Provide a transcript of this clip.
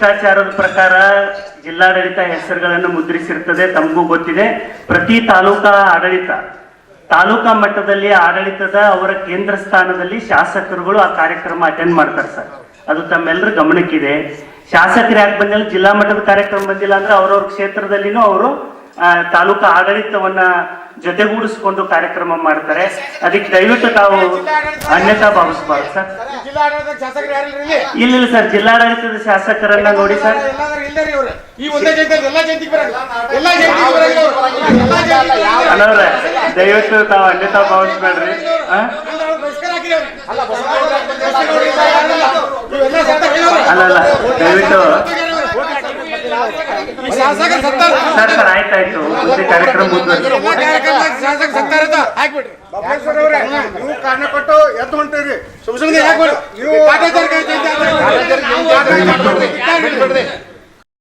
ಶಿಷ್ಟಾಚಾರದ ಪ್ರಕಾರ ಜಿಲ್ಲಾಡಳಿತ ಹೆಸರುಗಳನ್ನು ಮುದ್ರಿಸಿರ್ತದೆ, ತಮಗೂ ಗೊತ್ತಿದೆ. ಪ್ರತಿ ತಾಲೂಕಾ ಆಡಳಿತ, ತಾಲೂಕಾ ಮಟ್ಟದಲ್ಲಿ ಆಡಳಿತದ ಅವರ ಕೇಂದ್ರ ಸ್ಥಾನದಲ್ಲಿ ಶಾಸಕರುಗಳು ಆ ಕಾರ್ಯಕ್ರಮ ಅಟೆಂಡ್ ಮಾಡ್ತಾರೆ ಸರ್. ಅದು ತಮ್ಮೆಲ್ಲರ ಗಮನಕ್ಕಿದೆ. ಶಾಸಕರು ಯಾಕೆ ಬಂದಿಲ್ಲ? ಜಿಲ್ಲಾ ಮಟ್ಟದ ಕಾರ್ಯಕ್ರಮ ಬಂದಿಲ್ಲ ಅಂದ್ರೆ ಅವ್ರವ್ರ ಕ್ಷೇತ್ರದಲ್ಲಿನೂ ಅವರು ತಾಲೂಕಾ ಆಡಳಿತವನ್ನ ಜೊತೆಗೂಡಿಸಿಕೊಂಡು ಕಾರ್ಯಕ್ರಮ ಮಾಡ್ತಾರೆ. ಅದಕ್ಕೆ ದಯವಿಟ್ಟು ತಾವು ಅನ್ಯತಾ ಭಾವಿಸಬಾರ್ದು ಸರ್. ಇಲ್ಲಿ? ಇಲ್ಲ ಸರ್. ಜಿಲ್ಲಾಡಳಿತದ ಶಾಸಕರನ್ನ ನೋಡಿ ಸರ್. ಅಣ್ಣವ್ರೆ ದಯವಿಟ್ಟು ತಾವು ಅನ್ಯತಾ ಭಾವಿಸ್ಬೇಡ್ರಿ. ಅಲ್ಲ ಅಲ್ಲ. ದಯವಿಟ್ಟು. ಸರ್ ಆಯ್ತಾಯ್ತು. ಕಾರ್ಯಕ್ರಮ ಶಾಸಕರು ಸತ್ತಾರ ಹಾಕ್ಬಿಡ್ರಿ. ಅವರೇ ನೀವು ಕಾರಣ ಕೊಟ್ಟು ಎದ್ದು ಹೊಂಟಿರಿ. ಸುಮ್ ಸುಮ್ನೆ ಹಾಕ್ಬಿಡ್ರಿ ನೀವು